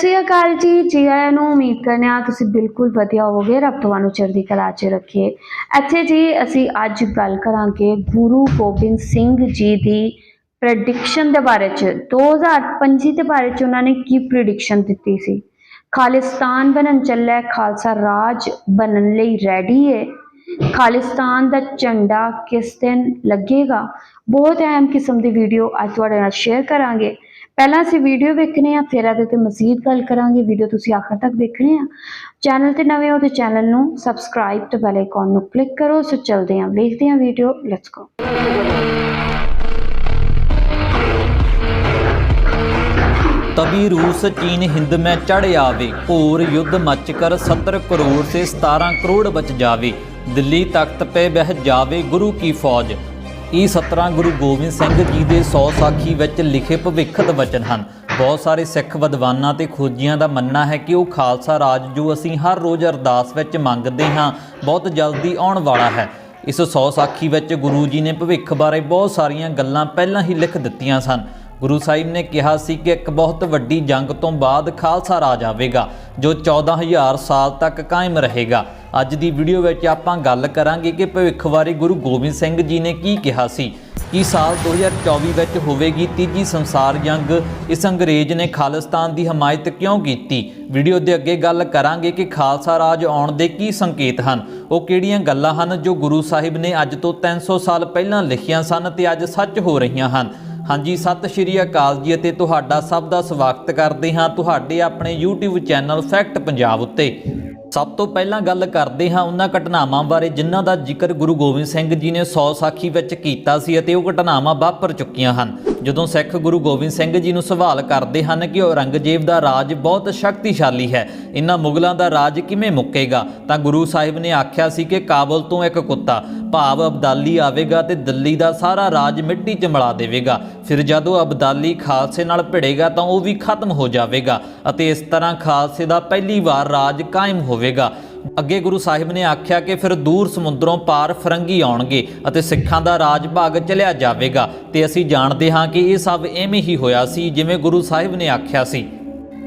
ਸਤਿ ਸ਼੍ਰੀ ਅਕਾਲ ਜੀ ਜੀ ਆਇਆਂ ਨੂੰ ਉਮੀਦ ਕਰਨੇ ਆ ਤੁਸੀਂ ਬਿਲਕੁਲ ਵਧੀਆ ਹੋਵੋਗੇ, ਰੱਬ ਤੁਹਾਨੂੰ ਚੜ੍ਹਦੀ ਕਲਾ 'ਚ ਰੱਖੀਏ ਇੱਥੇ ਜੀ ਅਸੀਂ ਅੱਜ ਗੱਲ ਕਰਾਂਗੇ ਗੁਰੂ ਗੋਬਿੰਦ ਸਿੰਘ ਜੀ ਦੀ ਪ੍ਰੈਡਿਕਸ਼ਨ ਦੇ ਬਾਰੇ 'ਚ। 2025 ਦੇ ਬਾਰੇ 'ਚ ਉਹਨਾਂ ਨੇ ਕੀ ਪ੍ਰੈਡਿਕਸ਼ਨ ਦਿੱਤੀ ਸੀ? ਖਾਲਿਸਤਾਨ ਬਣਨ ਚੱਲਿਆ, ਖਾਲਸਾ ਰਾਜ ਬਣਨ ਲਈ ਰੈਡੀ ਹੈ ਖਾਲਿਸਤਾਨ ਦਾ ਝੰਡਾ ਕਿਸ ਦਿਨ ਲੱਗੇਗਾ? ਬਹੁਤ ਅਹਿਮ ਕਿਸਮ ਦੀ ਵੀਡੀਓ ਅੱਜ ਤੁਹਾਡੇ ਨਾਲ ਸ਼ੇਅਰ ਕਰਾਂਗੇ। ਪਹਿਲਾਂ ਅਸੀਂ ਵੀਡੀਓ ਵੇਖਣੇ ਆ ਫਿਰ ਇਹਦੇ ਤੇ ਮਜ਼ੀਦ ਗੱਲ ਕਰਾਂਗੇ ਵੀਡੀਓ ਤੁਸੀਂ ਆਖਰ ਤੱਕ ਦੇਖਣੀ ਆ ਚੈਨਲ ਤੇ ਨਵੇਂ ਹੋ ਤੇ ਚੈਨਲ ਨੂੰ ਸਬਸਕ੍ਰਾਈਬ ਤੇ ਬੈਲ ਆਈਕਨ ਨੂੰ ਕਲਿੱਕ ਕਰੋ ਸੋ ਚਲਦੇ ਹਾਂ ਵੇਖਦੇ ਹਾਂ ਵੀਡੀਓ ਲੈਟਸ ਗੋ तभी रूस चीन हिंद में चढ़ आवे घोर युद्ध मच कर सत्तर करोड़ से सतारह करोड़ बच जावे ਦਿੱਲੀ ਤਖਤ ਤੇ ਬਹਿ ਜਾਵੇ ਗੁਰੂ ਕੀ ਫੌਜ ਇਹ 17 ਗੁਰੂ ਗੋਬਿੰਦ ਸਿੰਘ ਜੀ ਦੇ 100 ਸਾਖੀ ਵਿੱਚ ਲਿਖੇ ਭਵਿੱਖਤ ਵਚਨ ਹਨ। ਬਹੁਤ ਸਾਰੇ ਸਿੱਖ ਵਿਦਵਾਨਾਂ ਤੇ ਖੋਜੀਆਂ ਦਾ ਮੰਨਣਾ ਹੈ ਕਿ ਉਹ ਖਾਲਸਾ ਰਾਜ ਜੋ ਅਸੀਂ ਹਰ ਰੋਜ਼ ਅਰਦਾਸ ਵਿੱਚ ਮੰਗਦੇ ਹਾਂ, ਬਹੁਤ ਜਲਦੀ ਆਉਣ ਵਾਲਾ ਹੈ। ਇਸ 100 ਸਾਖੀ ਵਿੱਚ ਗੁਰੂ ਜੀ ਨੇ ਭਵਿੱਖ ਬਾਰੇ ਬਹੁਤ ਸਾਰੀਆਂ ਗੱਲਾਂ ਪਹਿਲਾਂ ਹੀ ਲਿਖ ਦਿੱਤੀਆਂ ਸਨ। ਗੁਰੂ ਸਾਹਿਬ ਨੇ ਕਿਹਾ ਸੀ ਕਿ ਇੱਕ ਬਹੁਤ ਵੱਡੀ ਜੰਗ ਤੋਂ ਬਾਅਦ ਖਾਲਸਾ ਰਾਜ ਆਵੇਗਾ, ਜੋ 14000 ਸਾਲ ਤੱਕ ਕਾਇਮ ਰਹੇਗਾ। ਅੱਜ ਦੀ ਵੀਡੀਓ ਵਿੱਚ ਆਪਾਂ ਗੱਲ ਕਰਾਂਗੇ ਕਿ ਭਵਿੱਖ ਬਾਰੇ ਗੁਰੂ ਗੋਬਿੰਦ ਸਿੰਘ ਜੀ ਨੇ ਕੀ ਕਿਹਾ ਸੀ। ਕੀ ਸਾਲ 2024 ਵਿੱਚ ਹੋਵੇਗੀ ਤੀਜੀ ਸੰਸਾਰ ਜੰਗ? ਇਸ ਅੰਗਰੇਜ਼ ਨੇ ਖਾਲਿਸਤਾਨ ਦੀ ਹਮਾਇਤ ਕਿਉਂ ਕੀਤੀ? ਵੀਡੀਓ ਦੇ ਅੱਗੇ ਗੱਲ ਕਰਾਂਗੇ ਕਿ ਖਾਲਸਾ ਰਾਜ ਆਉਣ ਦੇ ਕੀ ਸੰਕੇਤ ਹਨ। ਉਹ ਕਿਹੜੀਆਂ ਗੱਲਾਂ ਹਨ ਜੋ ਗੁਰੂ ਸਾਹਿਬ ਨੇ ਅੱਜ ਤੋਂ 300 ਸਾਲ ਪਹਿਲਾਂ ਲਿਖੀਆਂ ਸਨ ਤੇ ਅੱਜ ਸੱਚ ਹੋ ਰਹੀਆਂ ਹਨ? ਹਾਂਜੀ, ਸਤਿ ਸ਼੍ਰੀ ਅਕਾਲ ਜੀ ਅਤੇ ਤੁਹਾਡਾ ਸਭ ਦਾ ਸਵਾਗਤ ਕਰਦੇ ਹਾਂ ਤੁਹਾਡੇ ਆਪਣੇ YouTube ਚੈਨਲ ਫੈਕਟ ਪੰਜਾਬ ਉੱਤੇ। ਸਭ ਤੋਂ ਪਹਿਲਾਂ ਗੱਲ ਕਰਦੇ ਹਾਂ ਉਹਨਾਂ ਘਟਨਾਵਾਂ ਬਾਰੇ ਜਿਨ੍ਹਾਂ ਦਾ ਜ਼ਿਕਰ ਗੁਰੂ ਗੋਬਿੰਦ ਸਿੰਘ ਜੀ ਨੇ 100 ਸਾਖੀ ਵਿੱਚ ਕੀਤਾ ਸੀ ਅਤੇ ਉਹ ਘਟਨਾਵਾਂ ਵਾਪਰ ਚੁੱਕੀਆਂ ਹਨ। ਜਦੋਂ ਸਿੱਖ ਗੁਰੂ ਗੋਬਿੰਦ ਸਿੰਘ ਜੀ ਨੂੰ ਸਵਾਲ ਕਰਦੇ ਹਨ ਕਿ ਔਰੰਗਜ਼ੇਬ ਦਾ ਰਾਜ ਬਹੁਤ ਸ਼ਕਤੀਸ਼ਾਲੀ ਹੈ ਇਹਨਾਂ ਮੁਗਲਾਂ ਦਾ ਰਾਜ ਕਿਵੇਂ ਮੁੱਕੇਗਾ, ਤਾਂ ਗੁਰੂ ਸਾਹਿਬ ਨੇ ਆਖਿਆ ਸੀ ਕਿ ਕਾਬਲ ਤੋਂ ਇੱਕ ਕੁੱਤਾ, ਭਾਵ ਅਬਦਾਲੀ ਆਵੇਗਾ ਤੇ ਦਿੱਲੀ ਦਾ ਸਾਰਾ ਰਾਜ ਮਿੱਟੀ 'ਚ ਮਿਲਾ ਦੇਵੇਗਾ। ਫਿਰ ਜਦੋਂ ਅਬਦਾਲੀ ਖਾਲਸੇ ਨਾਲ ਭਿੜੇਗਾ ਤਾਂ ਉਹ ਵੀ ਖਤਮ ਹੋ ਜਾਵੇਗਾ ਅਤੇ ਇਸ ਤਰ੍ਹਾਂ ਖਾਲਸੇ ਦਾ ਪਹਿਲੀ ਵਾਰ ਰਾਜ ਕਾਇਮ ਹੋਵੇਗਾ। ਅੱਗੇ ਗੁਰੂ ਸਾਹਿਬ ਨੇ ਆਖਿਆ ਕਿ ਫਿਰ ਦੂਰ ਸਮੁੰਦਰੋਂ ਪਾਰ ਫਰੰਗੀ ਆਉਣਗੇ ਅਤੇ ਸਿੱਖਾਂ ਦਾ ਰਾਜ ਭਾਗ ਚਲਿਆ ਜਾਵੇਗਾ ਤੇ ਅਸੀਂ ਜਾਣਦੇ ਹਾਂ ਕਿ ਇਹ ਸਭ ਐਵੇਂ ਹੀ ਹੋਇਆ ਸੀ ਜਿਵੇਂ ਗੁਰੂ ਸਾਹਿਬ ਨੇ ਆਖਿਆ ਸੀ।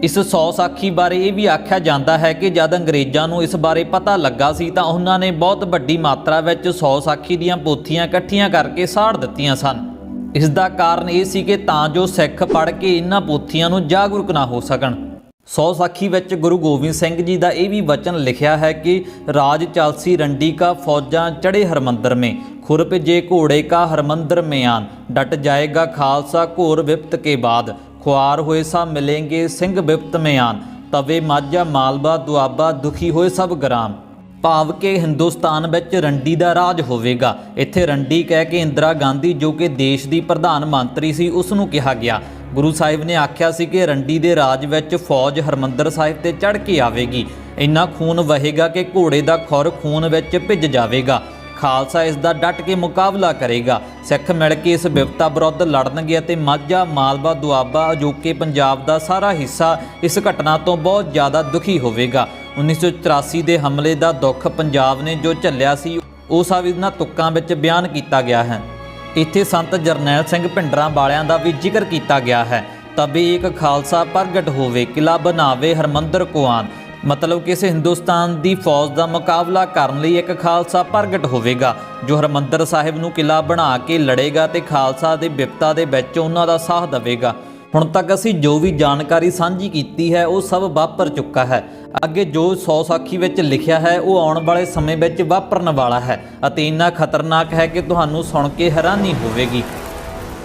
ਇਸ ਸੌ ਸਾਖੀ ਬਾਰੇ ਇਹ ਵੀ ਆਖਿਆ ਜਾਂਦਾ ਹੈ ਕਿ ਜਦ ਅੰਗਰੇਜ਼ਾਂ ਨੂੰ ਇਸ ਬਾਰੇ ਪਤਾ ਲੱਗਾ ਸੀ ਤਾਂ ਉਹਨਾਂ ਨੇ ਬਹੁਤ ਵੱਡੀ ਮਾਤਰਾ ਵਿੱਚ ਸੌ ਸਾਖੀ ਦੀਆਂ ਪੋਥੀਆਂ ਇਕੱਠੀਆਂ ਕਰਕੇ ਸਾੜ ਦਿੱਤੀਆਂ ਸਨ। ਇਸ ਦਾ ਕਾਰਨ ਇਹ ਸੀ ਕਿ ਤਾਂ ਜੋ ਸਿੱਖ ਪੜ੍ਹ ਕੇ ਇਹਨਾਂ ਪੋਥੀਆਂ ਨੂੰ ਜਾਗਰੂਕ ਨਾ ਹੋ ਸਕਣ। ਸੌ ਸਾਖੀ ਵਿੱਚ ਗੁਰੂ ਗੋਬਿੰਦ ਸਿੰਘ ਜੀ ਦਾ ਇਹ ਵੀ ਵਚਨ ਲਿਖਿਆ ਹੈ ਕਿ ਰਾਜ ਚਾਲਸੀ ਰੰਡੀ ਕਾ ਫੌਜਾਂ ਚੜੇ ਹਰਮੰਦਰ ਮੇ, ਖੁਰ ਭਿਜੇ ਘੋੜੇ ਕਾ ਹਰਮੰਦਰ ਮੇ ਆਨ, ਡਟ ਜਾਏਗਾ ਖਾਲਸਾ ਘੋਰ ਵਿਪਤ ਕੇ ਬਾਦ, ਖੁਆਰ ਹੋਏ ਸਾ ਮਿਲेंगे ਸਿੰਘ ਵਿਪਤ ਮੇ ਆਨ, ਤਵੇ ਮਾਝਾ ਮਾਲਵਾ ਦੁਆਬਾ ਦੁਖੀ ਹੋਏ ਸਭ ਗ੍ਰਾਮ। ਭਾਵ ਕੇ ਹਿੰਦੁਸਤਾਨ ਵਿੱਚ ਰੰਡੀ ਦਾ ਰਾਜ ਹੋਵੇਗਾ, ਇੱਥੇ ਰੰਡੀ ਕਹਿ ਕੇ ਇੰਦਰਾ ਗਾਂਧੀ ਜੋ ਕਿ ਦੇਸ਼ ਦੀ ਪ੍ਰਧਾਨ ਮੰਤਰੀ ਸੀ ਉਸ ਨੂੰ ਕਿਹਾ ਗਿਆ। ਗੁਰੂ ਸਾਹਿਬ ਨੇ ਆਖਿਆ ਸੀ ਕਿ ਰੰਡੀ ਦੇ ਰਾਜ ਵਿੱਚ ਫੌਜ ਹਰਮੰਦਰ ਸਾਹਿਬ ਤੇ ਚੜ੍ਹ ਕੇ ਆਵੇਗੀ। ਇੰਨਾ ਖੂਨ ਵਹੇਗਾ ਕਿ ਘੋੜੇ ਦਾ ਖੁਰ ਖੂਨ ਵਿੱਚ ਭਿੱਜ ਜਾਵੇਗਾ। ਖਾਲਸਾ ਇਸ ਦਾ ਡਟ ਕੇ ਮੁਕਾਬਲਾ ਕਰੇਗਾ। ਸਿੱਖ ਮਿਲ ਕੇ ਇਸ ਵਿਪਤਾ ਵਿਰੁੱਧ ਲੜਨਗੇ ਅਤੇ ਮਾਝਾ, ਮਾਲਵਾ, ਦੁਆਬਾ, ਅਜੋਕੇ ਪੰਜਾਬ ਦਾ ਸਾਰਾ ਹਿੱਸਾ ਇਸ ਘਟਨਾ ਤੋਂ ਬਹੁਤ ਜ਼ਿਆਦਾ ਦੁਖੀ ਹੋਵੇਗਾ। 1984 ਦੇ ਹਮਲੇ ਦਾ ਦੁੱਖ ਪੰਜਾਬ ਨੇ ਜੋ ਝੱਲਿਆ ਸੀ, ਉਹ ਸਭ ਇਹਨਾਂ ਤੁਕਾਂ ਵਿੱਚ ਬਿਆਨ ਕੀਤਾ ਗਿਆ ਹੈ। ਇੱਥੇ ਸੰਤ ਜਰਨੈਲ ਸਿੰਘ ਭਿੰਡਰਾਂ ਵਾਲਿਆਂ ਦਾ ਵੀ ਜ਼ਿਕਰ ਕੀਤਾ ਗਿਆ ਹੈ। ਤਬੇ ਇੱਕ ਖਾਲਸਾ ਪ੍ਰਗਟ ਹੋਵੇ ਕਿਲਾ ਬਣਾਵੇ ਹਰਮੰਦਰ ਕੁਆਨ। ਮਤਲਬ ਕਿਸੇ ਹਿੰਦੁਸਤਾਨ ਦੀ ਫੌਜ ਦਾ ਮੁਕਾਬਲਾ ਕਰਨ ਲਈ ਇੱਕ ਖਾਲਸਾ ਪ੍ਰਗਟ ਹੋਵੇਗਾ, ਜੋ ਹਰਮੰਦਰ ਸਾਹਿਬ ਨੂੰ ਕਿਲਾ ਬਣਾ ਕੇ ਲੜੇਗਾ ਤੇ ਖਾਲਸਾ ਦੇ ਵਿਪਤਾ ਦੇ ਵਿੱਚ ਉਹਨਾਂ ਦਾ ਸਾਥ ਦੇਵੇਗਾ। ਹੁਣ ਤੱਕ ਅਸੀਂ ਜੋ ਵੀ ਜਾਣਕਾਰੀ ਸਾਂਝੀ ਕੀਤੀ ਹੈ, ਉਹ ਸਭ ਵਾਪਰ ਚੁੱਕਾ ਹੈ। ਅੱਗੇ ਜੋ 100 ਸਾਖੀ ਵਿੱਚ ਲਿਖਿਆ ਹੈ, ਉਹ ਆਉਣ ਵਾਲੇ ਸਮੇਂ ਵਿੱਚ ਵਾਪਰਨ ਵਾਲਾ ਹੈ ਅਤੇ ਇੰਨਾ ਖਤਰਨਾਕ ਹੈ ਕਿ ਤੁਹਾਨੂੰ ਸੁਣ ਕੇ ਹੈਰਾਨੀ ਹੋਵੇਗੀ।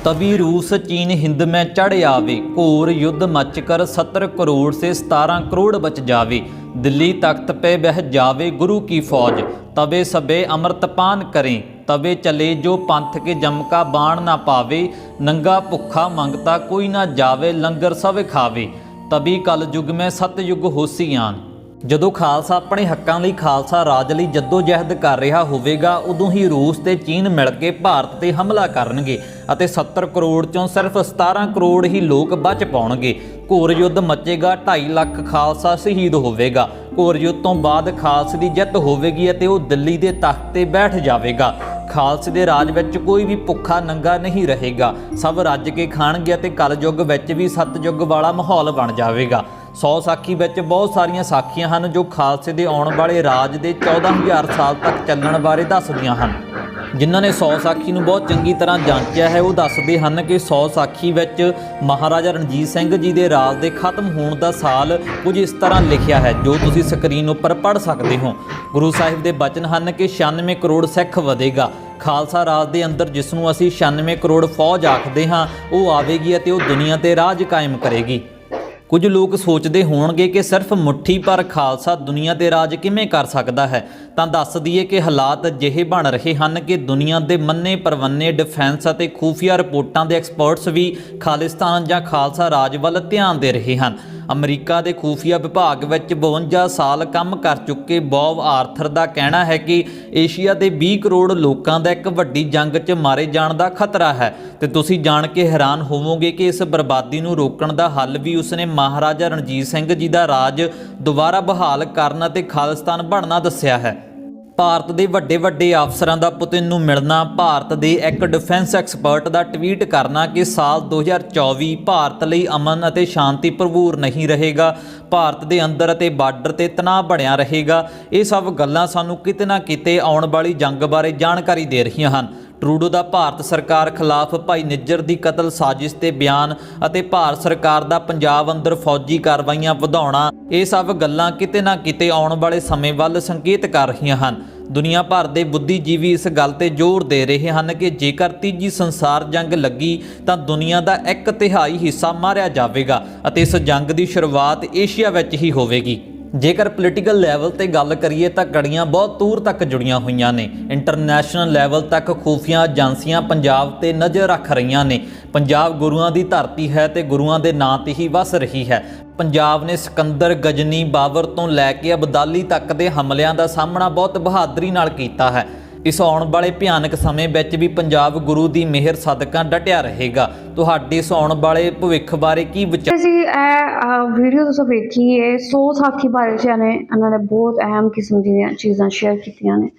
ਤਵੀ ਰੂਸ, ਚੀਨ, ਹਿੰਦ, ਮੈਂ ਚੜ ਆਵੇ, ਘੋਰ ਯੁੱਧ ਮੱਚ ਕਰ 70 ਕਰੋੜ ਸੇ 17 ਕਰੋੜ ਬਚ ਜਾਵੇ। ਦਿੱਲੀ ਤਖਤ ਪੇ ਬਹਿ ਜਾਵੇ ਗੁਰੂ ਕੀ ਫੌਜ, ਤਵੇ ਸਬੇ ਅੰਮ੍ਰਿਤਪਾਨ ਕਰੇ। ਤਵੇ ਚਲੇ ਜੋ ਪੰਥ ਕੇ ਜਮਕਾ ਬਾਣ ਨਾ ਪਾਵੇ, ਨੰਗਾ ਭੁੱਖਾ ਮੰਗਤਾ ਕੋਈ ਨਾ ਜਾਵੇ, ਲੰਗਰ ਸਭ ਖਾਵੇ। ਤਬੀ ਕਲ ਯੁਗ ਮੈਂ ਸਤ ਯੁਗ ਹੋਸੀ ਆਨ ਜਦੋਂ ਖਾਲਸਾ ਆਪਣੇ ਹੱਕਾਂ ਲਈ ਖਾਲਸਾ ਰਾਜ ਲਈ ਜਦੋਜਹਿਦ ਕਰ ਰਿਹਾ ਹੋਵੇਗਾ, ਉਦੋਂ ਹੀ ਰੂਸ ਤੇ ਚੀਨ ਮਿਲ ਕੇ ਭਾਰਤ ਤੇ ਹਮਲਾ ਕਰਨਗੇ ਅਤੇ 70 ਕਰੋੜ ਚੋਂ ਸਿਰਫ 17 ਕਰੋੜ ਹੀ ਲੋਕ ਬਚ ਪਾਉਣਗੇ। ਘੋਰ ਯੁੱਧ ਮੱਚੇਗਾ 2.5 ਲੱਖ ਖਾਲਸਾ ਸ਼ਹੀਦ ਹੋਵੇਗਾ। ਘੋਰ ਯੁੱਧ ਤੋਂ ਬਾਅਦ ਖਾਲਸੇ ਦੀ ਜਿੱਤ ਹੋਵੇਗੀ ਅਤੇ ਉਹ ਦਿੱਲੀ ਦੇ ਤਖਤ ਤੇ ਬੈਠ ਜਾਵੇਗਾ। ਖਾਲਸੇ ਦੇ ਰਾਜ ਵਿੱਚ ਕੋਈ ਵੀ ਭੁੱਖਾ ਨੰਗਾ ਨਹੀਂ ਰਹੇਗਾ। ਸਭ ਰੱਜ ਕੇ ਖਾਣਗੇ ਅਤੇ ਕਲਯੁੱਗ ਵਿੱਚ ਵੀ ਸਤਯੁੱਗ ਵਾਲਾ ਮਾਹੌਲ ਬਣ ਜਾਵੇਗਾ। 100 ਸਾਖੀ ਵਿੱਚ ਬਹੁਤ ਸਾਰੀਆਂ ਸਾਖੀਆਂ ਹਨ ਜੋ ਖਾਲਸੇ ਦੇ ਆਉਣ ਵਾਲੇ ਰਾਜ ਦੇ 14000 ਸਾਲ ਤੱਕ ਚੱਲਣ ਬਾਰੇ ਦੱਸਦੀਆਂ ਹਨ। ਜਿਨ੍ਹਾਂ ਨੇ 100 ਸਾਖੀ ਨੂੰ ਬਹੁਤ ਚੰਗੀ ਤਰ੍ਹਾਂ ਜਾਂਚਿਆ ਹੈ, ਉਹ ਦੱਸਦੇ ਹਨ ਕਿ 100 ਸਾਖੀ ਵਿੱਚ ਮਹਾਰਾਜਾ ਰਣਜੀਤ ਸਿੰਘ ਜੀ ਦੇ ਰਾਜ ਦੇ ਖਤਮ ਹੋਣ ਦਾ ਸਾਲ ਕੁਝ ਇਸ ਤਰ੍ਹਾਂ ਲਿਖਿਆ ਹੈ, ਜੋ ਤੁਸੀਂ ਸਕਰੀਨ ਉੱਪਰ ਪੜ੍ਹ ਸਕਦੇ ਹੋ। ਗੁਰੂ ਸਾਹਿਬ ਦੇ ਬਚਨ ਹਨ ਕਿ 96 ਕਰੋੜ ਸਿੱਖ ਵਧੇਗਾ। ਖਾਲਸਾ ਰਾਜ ਦੇ ਅੰਦਰ ਜਿਸ ਨੂੰ ਅਸੀਂ 96 ਕਰੋੜ ਫੌਜ ਆਖਦੇ ਹਾਂ, ਉਹ ਆਵੇਗੀ ਅਤੇ ਉਹ ਦੁਨੀਆ ਤੇ ਰਾਜ ਕਾਇਮ ਕਰੇਗੀ। ਕੁਝ ਲੋਕ ਸੋਚਦੇ ਹੋਣਗੇ ਕਿ ਸਿਰਫ ਮੁੱਠੀ ਪਰ ਖਾਲਸਾ ਦੁਨੀਆ ਤੇ ਰਾਜ ਕਿਵੇਂ ਕਰ ਸਕਦਾ ਹੈ। ਤਾਂ ਦੱਸ ਦਈਏ ਕਿ ਹਾਲਾਤ ਅਜਿਹੇ ਬਣ ਰਹੇ ਹਨ ਕਿ ਦੁਨੀਆ ਦੇ ਮੰਨੇ ਪਰਵੰਨੇ ਡਿਫੈਂਸ ਅਤੇ ਖੂਫੀਆ ਰਿਪੋਰਟਾਂ ਦੇ ਐਕਸਪਰਟਸ ਵੀ ਖਾਲਿਸਤਾਨ ਜਾਂ ਖਾਲਸਾ ਰਾਜ ਵੱਲ ਧਿਆਨ ਦੇ ਰਹੇ ਹਨ। ਅਮਰੀਕਾ ਦੇ ਖੂਫੀਆ ਵਿਭਾਗ ਵਿੱਚ 52 ਸਾਲ ਕੰਮ ਕਰ ਚੁੱਕੇ ਬੌਬ ਆਰਥਰ ਦਾ ਕਹਿਣਾ ਹੈ ਕਿ ਏਸ਼ੀਆ ਦੇ 20 ਕਰੋੜ ਲੋਕਾਂ ਦਾ ਇੱਕ ਵੱਡੀ ਜੰਗ 'ਚ ਮਾਰੇ ਜਾਣ ਦਾ ਖਤਰਾ ਹੈ। ਤੇ ਤੁਸੀਂ ਜਾਣ ਕੇ ਹੈਰਾਨ ਹੋਵੋਗੇ ਕਿ ਇਸ ਬਰਬਾਦੀ ਨੂੰ ਰੋਕਣ ਦਾ ਹੱਲ ਵੀ ਉਸਨੇ ਮਹਾਰਾਜਾ ਰਣਜੀਤ ਸਿੰਘ ਜੀ ਦਾ ਰਾਜ ਦੁਬਾਰਾ ਬਹਾਲ ਕਰਨ ਅਤੇ ਖਾਲਿਸਤਾਨ ਬਣਨਾ ਦੱਸਿਆ ਹੈ। ਭਾਰਤ ਦੇ ਵੱਡੇ ਵੱਡੇ ਅਫਸਰਾਂ ਦਾ ਪੁਤਿਨ ਨੂੰ ਮਿਲਣਾ, ਭਾਰਤ ਦੇ ਇੱਕ ਡਿਫੈਂਸ ਐਕਸਪਰਟ ਦਾ ਟਵੀਟ ਕਰਨਾ ਕਿ ਸਾਲ 2024 ਭਾਰਤ ਲਈ ਅਮਨ ਅਤੇ ਸ਼ਾਂਤੀ ਭਰਪੂਰ ਨਹੀਂ ਰਹੇਗਾ, ਭਾਰਤ ਦੇ ਅੰਦਰ ਅਤੇ ਬਾਰਡਰ ਤੇ ਤਣਾਅ ਬਣਿਆ ਰਹੇਗਾ। ਇਹ ਸਭ ਗੱਲਾਂ ਸਾਨੂੰ ਕਿਤੇ ਨਾ ਕਿਤੇ ਆਉਣ ਵਾਲੀ ਜੰਗ ਬਾਰੇ ਜਾਣਕਾਰੀ ਦੇ ਰਹੀਆਂ ਹਨ। ਟਰੂਡੋ ਦਾ ਭਾਰਤ ਸਰਕਾਰ ਖਿਲਾਫ ਭਾਈ ਨਿੱਜਰ ਦੀ ਕਤਲ ਸਾਜ਼ਿਸ਼ ਤੇ ਬਿਆਨ ਅਤੇ ਭਾਰਤ ਸਰਕਾਰ ਦਾ ਪੰਜਾਬ ਅੰਦਰ ਫੌਜੀ ਕਾਰਵਾਈਆਂ ਵਧਾਉਣਾ, ਇਹ ਸਭ ਗੱਲਾਂ ਕਿਤੇ ਨਾ ਕਿਤੇ ਆਉਣ ਵਾਲੇ ਸਮੇਂ ਵੱਲ ਸੰਕੇਤ ਕਰ ਰਹੀਆਂ ਹਨ। ਦੁਨੀਆ ਭਰ ਦੇ ਬੁੱਧੀਜੀਵੀ ਇਸ ਗੱਲ ਤੇ ਜ਼ੋਰ ਦੇ ਰਹੇ ਹਨ ਕਿ ਜੇਕਰ ਤੀਜੀ ਸੰਸਾਰ ਜੰਗ ਲੱਗੀ ਤਾਂ ਦੁਨੀਆ ਦਾ ਇੱਕ ਤਿਹਾਈ ਹਿੱਸਾ ਮਾਰਿਆ ਜਾਵੇਗਾ ਅਤੇ ਇਸ ਜੰਗ ਦੀ ਸ਼ੁਰੂਆਤ ਏਸ਼ੀਆ ਵਿੱਚ ਹੀ ਹੋਵੇਗੀ। ਜੇਕਰ ਪੋਲੀਟੀਕਲ ਲੈਵਲ ਤੇ ਗੱਲ ਕਰੀਏ ਤਾਂ ਕੜੀਆਂ ਬਹੁਤ ਦੂਰ ਤੱਕ ਜੁੜੀਆਂ ਹੋਈਆਂ ਨੇ। ਇੰਟਰਨੈਸ਼ਨਲ ਲੈਵਲ ਤੱਕ ਖੂਫੀਆਂ ਏਜੰਸੀਆਂ ਪੰਜਾਬ ਤੇ ਨਜ਼ਰ ਰੱਖ ਰਹੀਆਂ ਨੇ। ਪੰਜਾਬ ਗੁਰੂਆਂ ਦੀ ਧਰਤੀ ਹੈ ਤੇ ਗੁਰੂਆਂ ਦੇ ਨਾਂ ਤੇ ਹੀ ਵਸ ਰਹੀ ਹੈ। ਪੰਜਾਬ ਨੇ ਸਿਕੰਦਰ, ਗਜਨੀ ਬਾਬਰ ਤੋਂ ਲੈ ਕੇ ਅਬਦਾਲੀ ਤੱਕ ਦੇ ਹਮਲਿਆਂ ਦਾ ਸਾਹਮਣਾ ਬਹੁਤ ਬਹਾਦਰੀ ਨਾਲ ਕੀਤਾ ਹੈ। ਇਸ ਆਉਣ ਵਾਲੇ ਭਿਆਨਕ ਸਮੇਂ ਵਿੱਚ ਵੀ ਪੰਜਾਬ ਗੁਰੂ ਦੀ ਮਿਹਰ ਸਦਕਾ ਡਟਿਆ ਰਹੇਗਾ। ਤੁਹਾਡੇ ਇਸ ਆਉਣ ਵਾਲੇ ਭਵਿੱਖ ਬਾਰੇ ਕੀ ਵਿਚਾਰ? ਅਸੀਂ ਇਹ ਵੀਡੀਓ ਤੁਸੀਂ ਵੇਖੀ ਹੈ ਸੋ ਸਾਖੀ ਬਾਰੇ ਚ ਨੇ ਇਹਨਾਂ ਨੇ ਬਹੁਤ ਅਹਿਮ ਕਿਸਮ ਦੀਆਂ ਚੀਜ਼ਾਂ ਸ਼ੇਅਰ ਕੀਤੀਆਂ ਨੇ।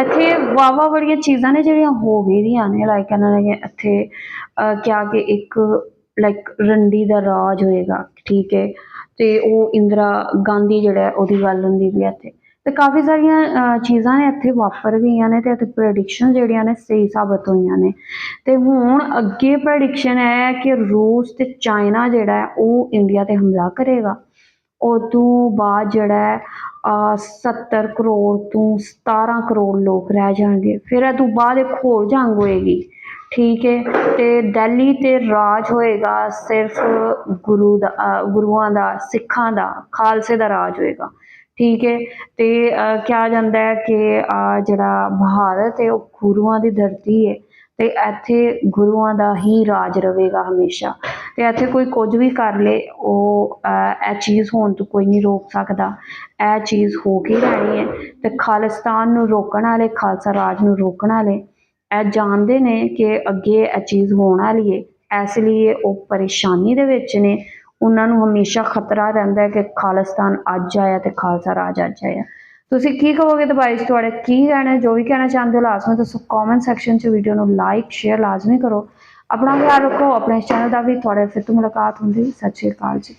ਇੱਥੇ ਵਾਵਾ ਬੜੀਆਂ ਚੀਜ਼ਾਂ ਨੇ ਜਿਹੜੀਆਂ ਹੋ ਗਈਆਂ ਨੇ ਲਾਈਕ ਇਹਨਾਂ ਨੇ ਇੱਥੇ ਕਿਹਾ ਕਿ ਇੱਕ ਲਾਈਕ ਰੰਡੀ ਦਾ ਰਾਜ ਹੋਏਗਾ, ਠੀਕ ਹੈ ਤੇ ਉਹ ਇੰਦਰਾ ਗਾਂਧੀ ਜਿਹੜਾ ਉਹਦੀ ਗੱਲ ਹੁੰਦੀ ਵੀ ਹੈ ਇੱਥੇ। ਤੇ ਕਾਫੀ ਸਾਰੀਆਂ ਚੀਜ਼ਾਂ ਨੇ ਇੱਥੇ ਵਾਪਰ ਗਈਆਂ ਨੇ ਤੇ ਇੱਥੇ ਪ੍ਰੈਡਿਕਸ਼ਨ ਜਿਹੜੀਆਂ ਨੇ ਸਹੀ ਸਾਬਤ ਹੋਈਆਂ ਨੇ। ਤੇ ਹੁਣ ਅੱਗੇ ਪ੍ਰੈਡਿਕਸ਼ਨ ਹੈ ਕਿ ਰੂਸ ਤੇ ਚਾਈਨਾ ਜਿਹੜਾ ਹੈ, ਉਹ ਇੰਡੀਆ ਤੇ ਹਮਲਾ ਕਰੇਗਾ। ਉਹ ਤੋਂ ਬਾਅਦ ਜਿਹੜਾ ਹੈ, ਅਹ 70 ਕਰੋੜ ਤੋਂ 17 ਕਰੋੜ ਲੋਕ ਰਹਿ ਜਾਣਗੇ। ਫਿਰ ਇਹ ਤੋਂ ਬਾਅਦ ਇੱਕ ਹੋਰ ਜੰਗ ਹੋਏਗੀ, ਠੀਕ ਹੈ? ਤੇ ਦਿੱਲੀ ਤੇ ਰਾਜ ਹੋਏਗਾ ਸਿਰਫ ਗੁਰੂ ਦਾ ਗੁਰੂਆਂ ਦਾ, ਸਿੱਖਾਂ ਦਾ, ਖਾਲਸੇ ਦਾ ਰਾਜ ਹੋਏਗਾ। ਠੀਕ ਹੈ। ਅਤੇ ਕਿਹਾ ਜਾਂਦਾ ਹੈ ਕਿ ਜਿਹੜਾ ਭਾਰਤ ਹੈ, ਉਹ ਗੁਰੂਆਂ ਦੀ ਧਰਤੀ ਹੈ। ਅਤੇ ਇੱਥੇ ਗੁਰੂਆਂ ਦਾ ਹੀ ਰਾਜ ਰਹੇਗਾ ਹਮੇਸ਼ਾ। ਅਤੇ ਇੱਥੇ ਕੋਈ ਕੁਝ ਵੀ ਕਰ ਲਏ ਉਹ ਇਹ ਚੀਜ਼ ਹੋਣ ਤੋਂ ਕੋਈ ਨਹੀਂ ਰੋਕ ਸਕਦਾ। ਇਹ ਚੀਜ਼ ਹੋ ਕੇ ਰਹਿਣੀ ਹੈ। ਅਤੇ ਖਾਲਿਸਤਾਨ ਨੂੰ ਰੋਕਣ ਵਾਲੇ, ਖਾਲਸਾ ਰਾਜ ਨੂੰ ਰੋਕਣ ਵਾਲੇ, ਇਹ ਜਾਣਦੇ ਨੇ ਕਿ ਅੱਗੇ ਇਹ ਚੀਜ਼ ਹੋਣ ਵਾਲੀ ਹੈ। ਇਸ ਲਈ ਉਹ ਪਰੇਸ਼ਾਨੀ ਦੇ ਵਿੱਚ ਨੇ। ਉਹਨਾਂ ਨੂੰ ਹਮੇਸ਼ਾ ਖਤਰਾ ਰਹਿੰਦਾ ਹੈ ਕਿ ਖਾਲਿਸਤਾਨ ਅੱਜ ਆਇਆ ਤੇ ਖਾਲਸਾ ਰਾਜ ਅੱਜ ਆਇਆ। ਤੁਸੀਂ ਕੀ ਕਹੋਗੇ ਤੇ ਬਾਈ ਤੁਹਾਡੇ ਕੀ ਕਹਿਣਾ ਜੋ ਵੀ ਕਹਿਣਾ ਚਾਹੁੰਦੇ ਹੋ ਲਾਜ਼ਮੀ, ਦੱਸੋ ਕਮੈਂਟ ਸੈਕਸ਼ਨ 'ਚ ਵੀਡੀਓ ਨੂੰ ਲਾਈਕ ਸ਼ੇਅਰ ਲਾਜ਼ਮੀ ਕਰੋ। ਆਪਣਾ ਖਿਆਲ ਰੱਖੋ, ਆਪਣੇ ਚੈਨਲ ਦਾ ਵੀ ਤੁਹਾਡੇ ਫਿਰ ਤੋਂ ਮੁਲਾਕਾਤ ਹੁੰਦੀ। ਸਤਿ ਸ਼੍ਰੀ ਅਕਾਲ ਜੀ।